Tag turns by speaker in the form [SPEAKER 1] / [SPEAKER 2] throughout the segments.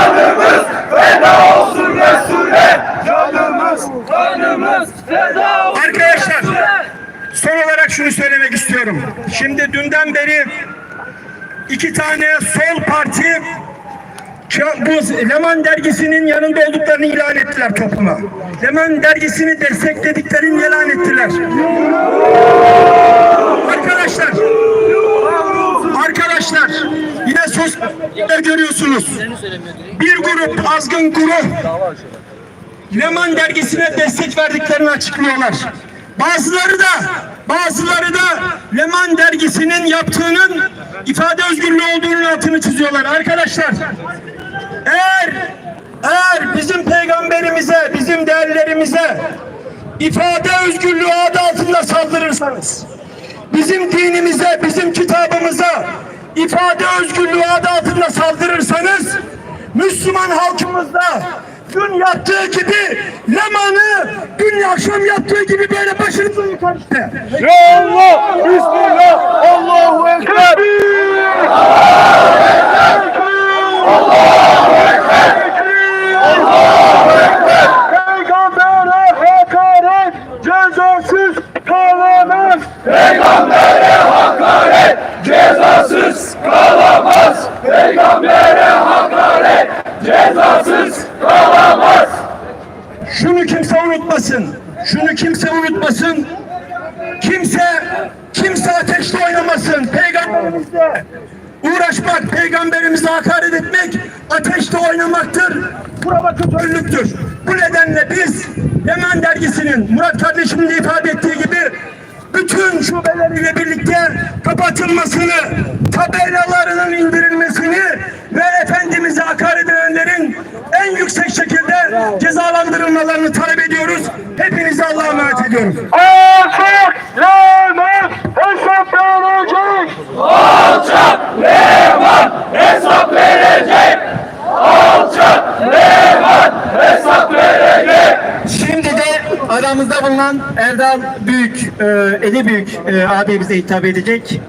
[SPEAKER 1] kanımız feda olsun Resul'e. Canımız, kanımız feda olsun
[SPEAKER 2] Arkadaşlar son olarak şunu söylemek istiyorum. Şimdi dünden beri iki tane sol parti bu Leman dergisinin yanında olduklarını ilan ettiler topluma. Leman dergisini desteklediklerini ilan ettiler. Arkadaşlar, arkadaşlar yine sosyal görüyorsunuz. Bir grup azgın grup Leman dergisine destek verdiklerini açıklıyorlar. Bazıları da bazıları da Leman dergisinin yaptığının ifade özgürlüğü olduğunun altını çiziyorlar. Arkadaşlar eğer eğer bizim peygamberimize, bizim değerlerimize ifade özgürlüğü adı altında saldırırsanız, bizim dinimize, bizim kitabımıza ifade özgürlüğü adı altında saldırırsanız, Müslüman halkımızda dün yaptığı gibi Leman'ı dün akşam yaptığı gibi böyle başınıza yıkar işte.
[SPEAKER 1] Ya Allah, Bismillah, Allahu Ekber.
[SPEAKER 2] Peygambere hakaret cezasız kalamaz.
[SPEAKER 1] Peygambere hakaret cezasız kalamaz. Peygambere hakaret cezasız kalamaz.
[SPEAKER 2] Şunu kimse unutmasın. Şunu kimse unutmasın. Kimse kimse ateşte oynamasın. Peygamberimizle uğraşmak, peygamberimize hakaret etmek ateşte oynamaktır. Provokatörlüktür. Bu nedenle biz Yemen dergisinin Murat kardeşimin de ifade ettiği gibi bütün şubeleriyle birlikte kapatılmasını, tabelalarının indirilmesini ve Efendimiz'e hakaret edenlerin en yüksek şekilde cezalandırılmalarını talep ediyoruz. Hepinizi Allah'a emanet ediyorum.
[SPEAKER 1] Alçak Leman hesap verecek. Alçak Leman hesap verecek. Alçak Leman hesap verecek.
[SPEAKER 3] Şimdi de aramızda bulunan Erdal Büyük, e, Eli Büyük e, abi bize hitap edecek.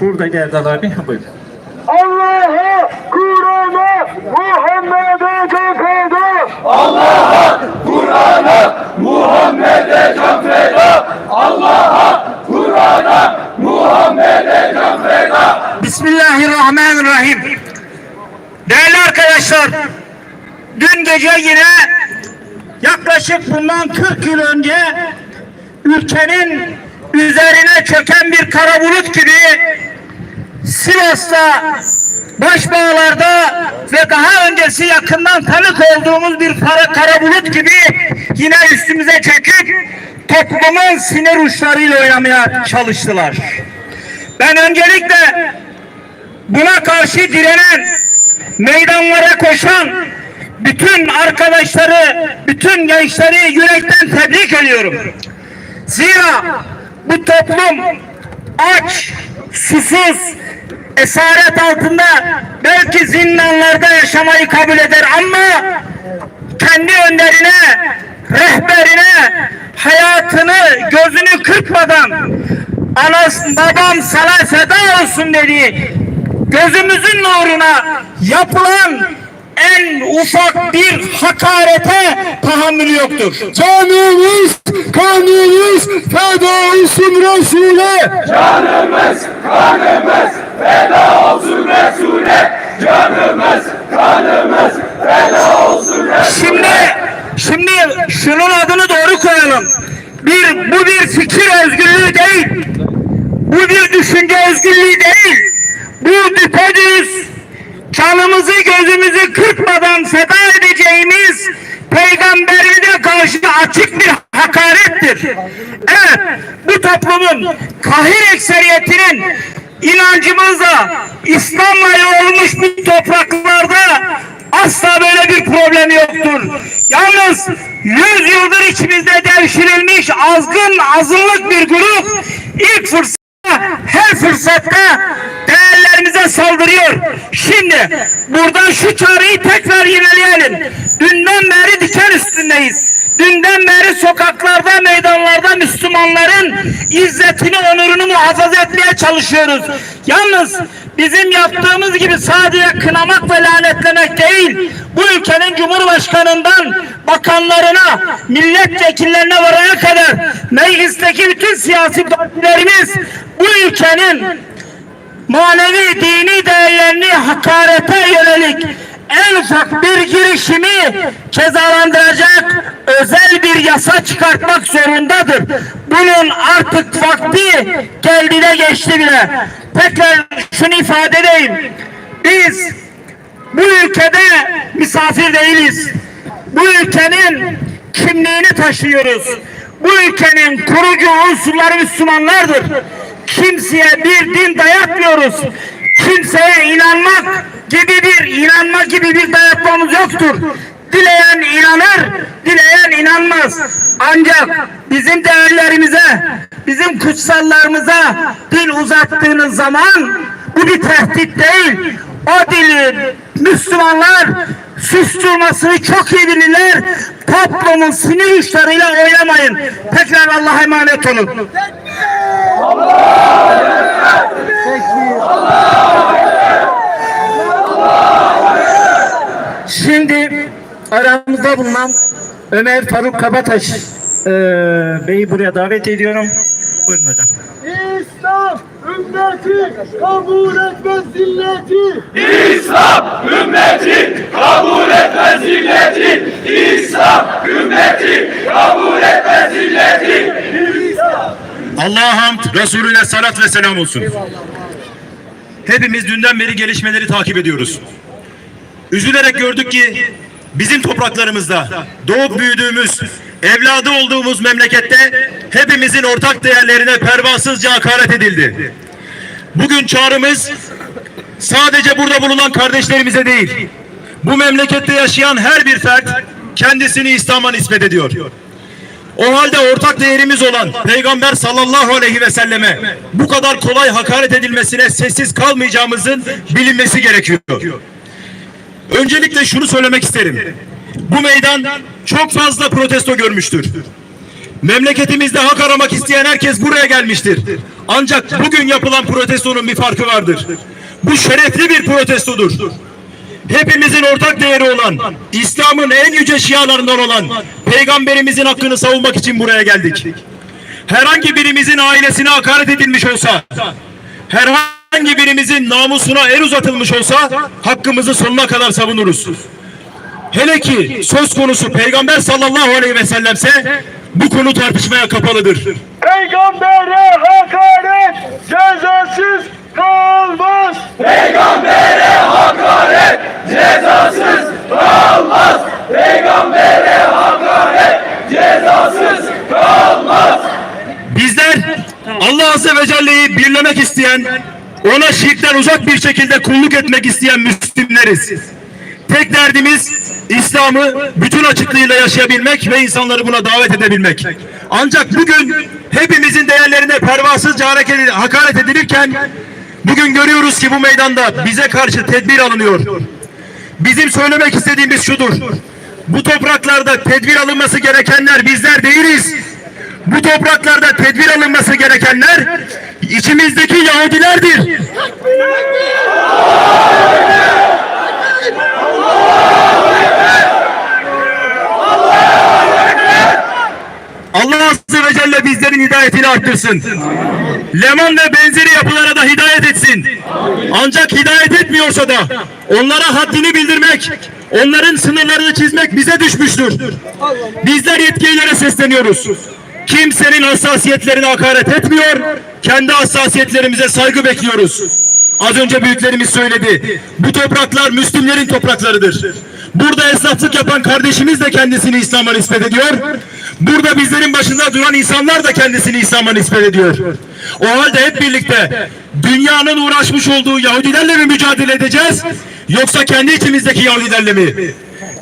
[SPEAKER 3] Buradaydı Erdal abi. Buyurun.
[SPEAKER 1] Allah'a, Kur'an'a, Muhammed'e can feda. Allah'a, Kur'an'a, Muhammed'e can feda. Allah'a, Kur'an'a, Muhammed'e can feda.
[SPEAKER 2] Bismillahirrahmanirrahim. Değerli arkadaşlar, dün gece yine yaklaşık bundan 40 yıl önce ülkenin üzerine çöken bir kara bulut gibi Sivas'ta Başbağlar'da ve daha öncesi yakından tanık olduğumuz bir kara, kara bulut gibi yine üstümüze çöküp toplumun sinir uçlarıyla oynamaya çalıştılar. Ben öncelikle buna karşı direnen, meydanlara koşan bütün arkadaşları, bütün gençleri yürekten tebrik ediyorum. Zira bu toplum aç, susuz, esaret altında belki zindanlarda yaşamayı kabul eder ama kendi önderine, rehberine hayatını, gözünü kırpmadan anas, babam sana feda olsun dedi. Gözümüzün nuruna yapılan en ufak bir hakarete tahammülü yoktur. Canımız, kanımız feda olsun Resul'e.
[SPEAKER 1] Canımız, kanımız feda olsun Resul'e. Canımız, kanımız feda olsun Resul'e.
[SPEAKER 2] Şimdi, şimdi şunun adını doğru koyalım. Bir, bu bir fikir özgürlüğü değil. Bu bir düşünce özgürlüğü değil. Bu düpedüz canımızı gözümüzü kırpmadan feda edeceğimiz peygamberimize karşı açık bir hakarettir. Evet, bu toplumun kahir ekseriyetinin inancımızla İslam'la yoğrulmuş bu topraklarda asla böyle bir problem yoktur. Yalnız yüz yıldır içimizde devşirilmiş azgın azınlık bir grup ilk fırsat her fırsatta saldırıyor. Şimdi buradan şu çağrıyı tekrar yineleyelim. Dünden beri diken üstündeyiz.
[SPEAKER 3] Dünden beri sokaklarda, meydanlarda Müslümanların izzetini, onurunu muhafaza etmeye çalışıyoruz. Yalnız bizim yaptığımız gibi sadece kınamak ve lanetlemek değil, bu ülkenin Cumhurbaşkanından bakanlarına, milletvekillerine varana kadar meclisteki bütün siyasi partilerimiz bu ülkenin manevi dini değerlerini hakarete yönelik en ufak bir girişimi cezalandıracak özel bir yasa çıkartmak zorundadır. Bunun artık vakti geldi de geçti bile. Tekrar şunu ifade edeyim. Biz bu ülkede misafir değiliz. Bu ülkenin kimliğini taşıyoruz. Bu ülkenin kurucu unsurları Müslümanlardır. Kimseye bir din dayatmıyoruz. Kimseye inanmak gibi bir inanma gibi bir dayatmamız yoktur. Dileyen inanır, dileyen inanmaz. Ancak bizim değerlerimize, bizim kutsallarımıza dil uzattığınız zaman bu bir tehdit değil. O dili Müslümanlar susturmasını çok iyi bilirler. Toplumun sinir uçlarıyla oynamayın. Tekrar Allah'a emanet olun.
[SPEAKER 2] Şimdi aramızda bulunan Ömer Faruk Kabataş eee Bey'i buraya davet ediyorum. Buyurun hocam.
[SPEAKER 1] İslam ümmeti kabul etmez zilleti.
[SPEAKER 4] İslam ümmeti kabul etmez zilleti. İslam ümmeti kabul etmez zilleti.
[SPEAKER 5] Allah'a hamd, Resulüne salat ve selam olsun. Hepimiz dünden beri gelişmeleri takip ediyoruz. Üzülerek gördük ki bizim topraklarımızda doğup büyüdüğümüz, evladı olduğumuz memlekette hepimizin ortak değerlerine pervasızca hakaret edildi. Bugün çağrımız sadece burada bulunan kardeşlerimize değil, bu memlekette yaşayan her bir fert kendisini İslam'a nispet ediyor. O halde ortak değerimiz olan Peygamber sallallahu aleyhi ve selleme bu kadar kolay hakaret edilmesine sessiz kalmayacağımızın bilinmesi gerekiyor. Öncelikle şunu söylemek isterim. Bu meydan çok fazla protesto görmüştür. Memleketimizde hak aramak isteyen herkes buraya gelmiştir. Ancak bugün yapılan protestonun bir farkı vardır. Bu şerefli bir protestodur. Hepimizin ortak değeri olan, İslam'ın en yüce şialarından olan Peygamberimizin hakkını savunmak için buraya geldik. Herhangi birimizin ailesine hakaret edilmiş olsa, herhangi birimizin namusuna el uzatılmış olsa hakkımızı sonuna kadar savunuruz. Hele ki söz konusu Peygamber sallallahu aleyhi ve sellemse bu konu tartışmaya kapalıdır.
[SPEAKER 1] Peygambere hakaret cezasız kalmaz.
[SPEAKER 4] Peygambere hakaret cezasız kalmaz. Peygambere hakaret cezasız kalmaz.
[SPEAKER 5] Bizler Allah Azze ve Celle'yi birlemek isteyen, ona şirkten uzak bir şekilde kulluk etmek isteyen Müslümleriz. Tek derdimiz İslam'ı bütün açıklığıyla yaşayabilmek ve insanları buna davet edebilmek. Ancak bugün hepimizin değerlerine pervasızca hareket edil- hakaret edilirken bugün görüyoruz ki bu meydanda bize karşı tedbir alınıyor. Bizim söylemek istediğimiz şudur. Bu topraklarda tedbir alınması gerekenler bizler değiliz. Bu topraklarda tedbir alınması gerekenler içimizdeki Yahudilerdir. Allah Azze ve Celle bizlerin hidayetini arttırsın. Leman ve benzeri yapılara da hidayet etsin. Ancak hidayet etmiyorsa da onlara haddini bildirmek, onların sınırlarını çizmek bize düşmüştür. Bizler yetkililere sesleniyoruz. Kimsenin hassasiyetlerine hakaret etmiyor, kendi hassasiyetlerimize saygı bekliyoruz. Az önce büyüklerimiz söyledi. Bu topraklar Müslümlerin topraklarıdır. Burada esnaflık yapan kardeşimiz de kendisini İslam'a nispet ediyor. Burada bizlerin başında duran insanlar da kendisini İslam'a nispet ediyor. O halde hep birlikte dünyanın uğraşmış olduğu Yahudilerle mi mücadele edeceğiz? Yoksa kendi içimizdeki Yahudilerle mi?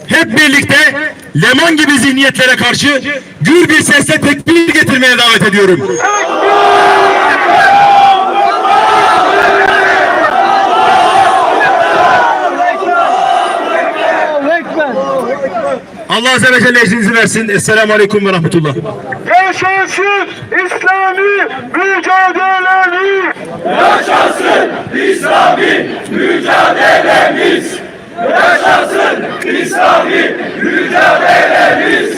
[SPEAKER 5] Hep birlikte Leman gibi zihniyetlere karşı gür bir sesle tekbir getirmeye davet ediyorum.
[SPEAKER 6] Allah Azze ve Celle eşinizi versin. Esselamu Aleyküm ve Rahmetullah.
[SPEAKER 1] Yaşasın İslami mücadelemiz.
[SPEAKER 7] Yaşasın İslami mücadelemiz. Yaşasın İslami mücadelemiz.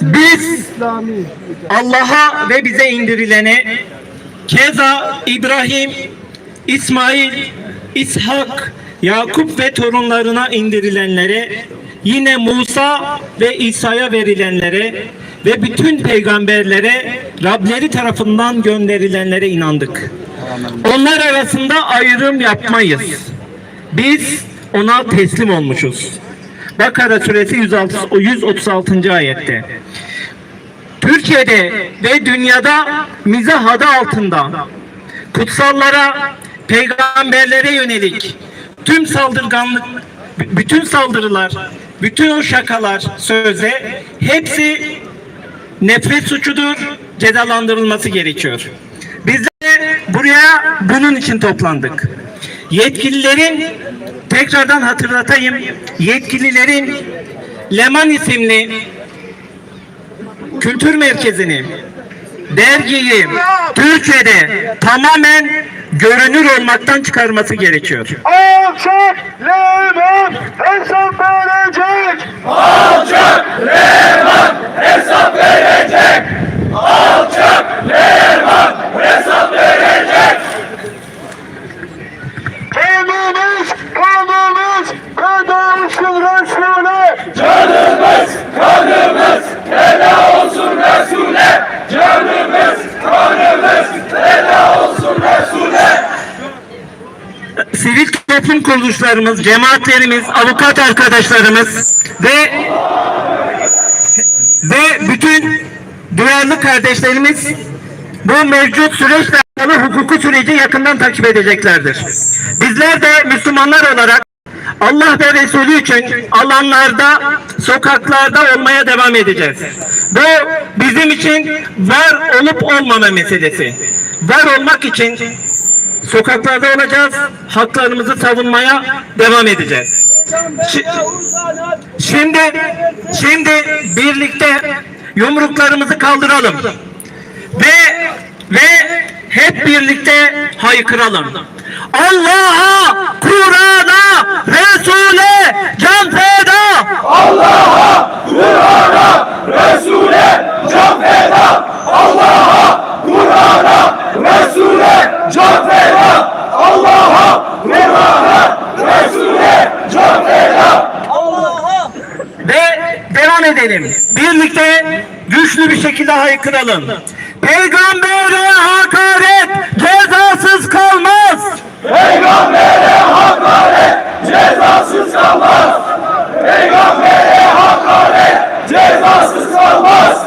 [SPEAKER 3] Biz Allah'a ve bize indirilene keza İbrahim, İsmail, İshak, Yakup ve torunlarına indirilenlere yine Musa ve İsa'ya verilenlere ve bütün peygamberlere Rableri tarafından gönderilenlere inandık. Onlar arasında ayrım yapmayız. Biz ona teslim olmuşuz. Bakara suresi 106 136. ayette. Türkiye'de ve dünyada mizah adı altında kutsallara, peygamberlere yönelik tüm saldırganlık, bütün saldırılar, bütün o şakalar, sözle hepsi nefret suçudur, cezalandırılması gerekiyor. Biz de buraya bunun için toplandık. Yetkililerin, tekrardan hatırlatayım, yetkililerin Leman isimli kültür merkezini, dergiyi Türkiye'de tamamen görünür olmaktan çıkarması gerekiyor.
[SPEAKER 1] Alçak Leman hesap verecek.
[SPEAKER 7] Alçak Leman hesap verecek. Alçak Leman hesap verecek.
[SPEAKER 1] Kanımız, kanımız feda olsun Resul'e.
[SPEAKER 7] Canımız, kanımız feda olsun Resul'e. Canımız, kanımız feda olsun Resul'e.
[SPEAKER 3] Sivil toplum kuruluşlarımız, cemaatlerimiz, avukat arkadaşlarımız ve ve bütün duyarlı kardeşlerimiz bu mevcut süreçle alakalı hukuku süreci yakından takip edeceklerdir. Bizler de Müslümanlar olarak Allah ve Resulü için alanlarda, sokaklarda olmaya devam edeceğiz. Bu bizim için var olup olmama meselesi. Var olmak için sokaklarda olacağız, haklarımızı savunmaya devam edeceğiz. Şi- Şimdi, şimdi birlikte yumruklarımızı kaldıralım ve ve hep birlikte haykıralım. Allah'a, Kur'an'a, Resul'e can feda.
[SPEAKER 7] Allah'a, Kur'an'a, Resul'e can feda. Allah'a, Kur'an'a, Resul'e can feda. Allah'a, Kur'an'a, Resul'e can feda.
[SPEAKER 3] Ve devam edelim. Birlikte güçlü bir şekilde haykıralım. Peygambere hakaret cezasız kalmaz.
[SPEAKER 7] Peygambere hakaret cezasız kalmaz. Peygambere hakaret cezasız kalmaz.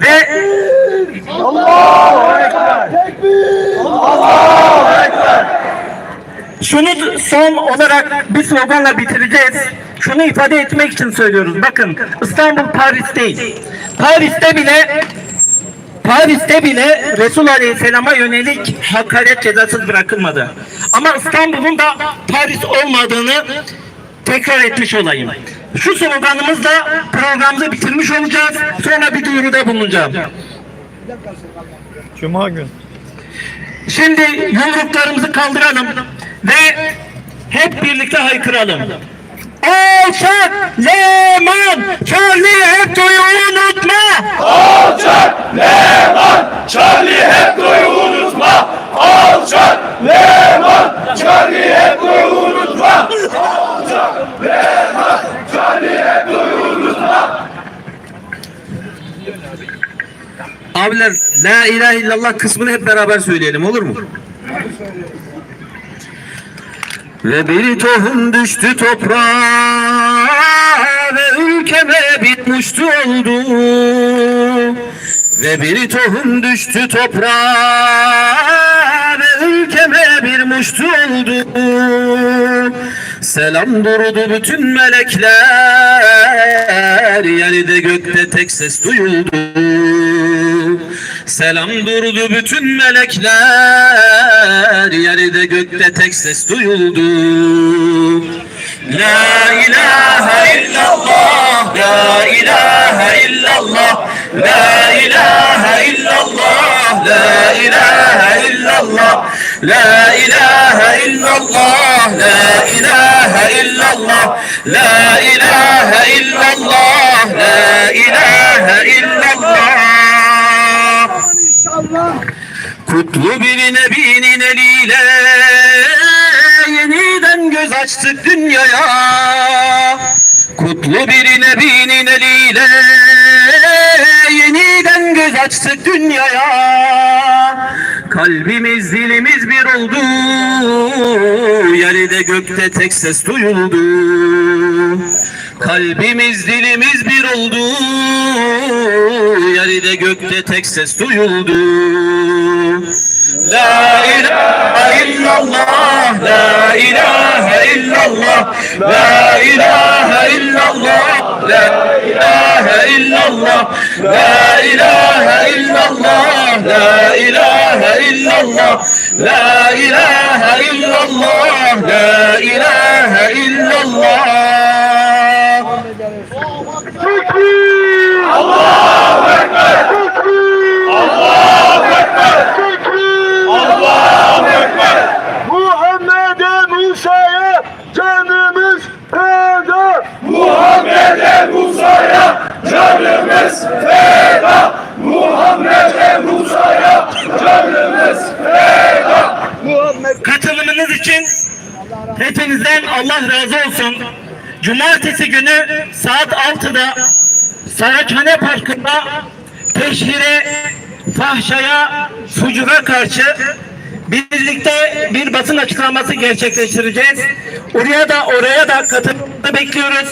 [SPEAKER 3] Ve Şunu son olarak bir sloganla bitireceğiz. Şunu ifade etmek için söylüyoruz. Bakın İstanbul Paris değil. Paris'te bile Paris'te bile Resul Aleyhisselam'a yönelik hakaret cezasız bırakılmadı. Ama İstanbul'un da Paris olmadığını tekrar etmiş olayım. Şu sloganımızla programımızı bitirmiş olacağız. Sonra bir duyuruda bulunacağım.
[SPEAKER 1] Cuma gün.
[SPEAKER 3] Şimdi yumruklarımızı kaldıralım ve hep birlikte haykıralım. Alçak, Leman, Charlie Hebdo'yu unutma.
[SPEAKER 7] Alçak Leman, Charlie Hebdo'yu unutma. Alçak Leman, Charlie Hebdo'yu unutma. Alçak Leman, Charlie Hebdo'yu unutma.
[SPEAKER 6] Abiler La ilahe illallah kısmını hep beraber söyleyelim olur mu? Ve bir tohum düştü toprağa ve ülkeme bitmişti oldu. Ve bir tohum düştü toprağa ve ülkeme bir muştu oldu. Selam durdu bütün melekler, yerde gökte tek ses duyuldu. Selam durdu bütün melekler, yerde gökte tek ses duyuldu. La ilahe illallah, la ilahe illallah, la ilahe illallah, la ilahe illallah, la ilahe illallah, la ilahe illallah, la ilahe illallah, la ilahe illallah. Kutlu bir nebinin eliyle yeniden göz açtık dünyaya. Kutlu bir nebinin eliyle yeniden göz açtık dünyaya. Kalbimiz dilimiz bir oldu, yerde gökte tek ses duyuldu. Kalbimiz dilimiz bir oldu, yerde gökte tek ses duyuldu. La ilahe illallah, la ilahe illallah, la ilahe illallah, la ilahe illallah, la ilahe illallah, la ilahe illallah, la ilahe illallah, la ilahe illallah.
[SPEAKER 1] Tekbir! Allahu Ekber! Tekbir! Allahu Ekber! Tekbir! Allahu Ekber! Muhammed'e Musa'ya canımız feda!
[SPEAKER 8] Muhammed'e Musa'ya canımız feda. Muhammed'e Musa'ya canımız feda.
[SPEAKER 3] Katılımınız için hepinizden Allah razı olsun. Cumartesi günü saat 6'da Saraçhane Parkı'nda teşhire, fahşaya, sucuğa karşı birlikte bir basın açıklaması gerçekleştireceğiz. Oraya da oraya da katılımını bekliyoruz.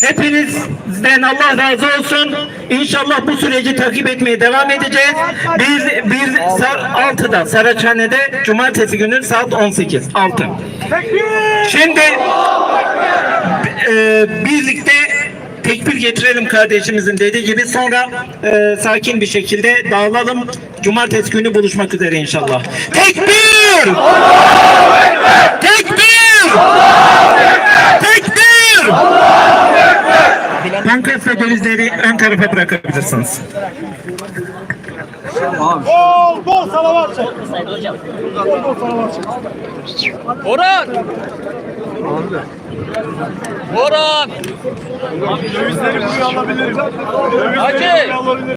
[SPEAKER 3] Hepinizden Allah razı olsun. İnşallah bu süreci takip etmeye devam edeceğiz. Bir, bir sar, 6'da Saraçhane'de Cumartesi günü saat 18. 6. Şimdi e, birlikte tekbir getirelim kardeşimizin dediği gibi sonra e, sakin bir şekilde dağılalım. Cumartesi günü buluşmak üzere inşallah. Tekbir! Tekbir! Tekbir! Pankart ve dövizleri ön tarafa bırakabilirsiniz.
[SPEAKER 9] Orhan! Orhan!
[SPEAKER 1] Dövizleri buraya alabilirim. Dövizleri
[SPEAKER 9] Hacı!
[SPEAKER 1] buraya alabilirim.